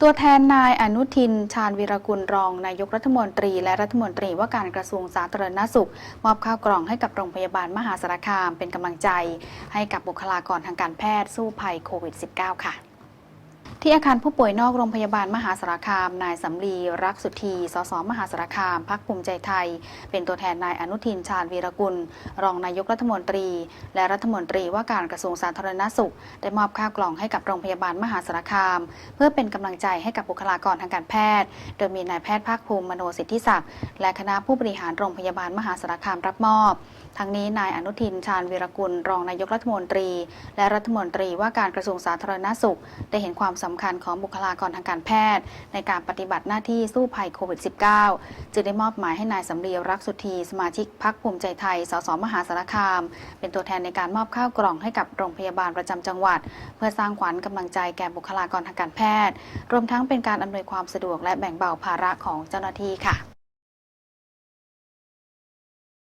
ตัวแทนนายอนุทิน ชาญวีรกุลรองนายกรัฐมนตรี และรัฐมนตรีว่าการกระทรวงสาธารณสุข มอบข้าวกล่องให้กับโรงพยาบาลมหาสารคามเป็นกำลังใจ ให้กับบุคลากรทางการแพทย์สู้ภัยโควิด -19 ค่ะ ที่อาคารผู้ป่วยนอกโรงพยาบาลมหาสารคาม นายสำลีรักสุธีสสมหาสารคามพักภูมิใจไทย เป็นตัวแทนนายอนุทินชาญวีรกุล รองนายกรัฐมนตรี และรัฐมนตรีว่าการกระทรวงสาธารณสุข ได้มอบข้าวกล่องให้กับโรงพยาบาลมหาสารคาม เพื่อเป็นกำลังใจให้กับบุคลากรทางการแพทย์ โดยมีนายแพทย์ภาคภูมิมโนสิทธิศักดิ์และคณะผู้บริหารโรงพยาบาลมหาสารคามรับมอบทั้งนี้นายอนุทินชาญวีรกุล รองนายกรัฐมนตรี และรัฐมนตรีว่าการกระทรวงสาธารณสุข ได้เห็นความสำคัญของบุคลากรทางการแพทย์ ในการปฏิบัติหน้าที่สู้ภัยโควิด -19 จึงได้มอบหมายให้นายสำเรียรักสุธีสมาชิกพักภูมิใจไทย สสมหาสารคาม เป็นตัวแทนในการมอบข้าวกล่องให้กับโรงพยาบาลประจำจังหวัด เพื่อสร้างขวัญกำลังใจแก่บุคลากรทางการแพทย์ รวมทั้งเป็นการอำนวยความสะดวกและแบ่งเบาภาระของเจ้าหน้าที่ค่ะ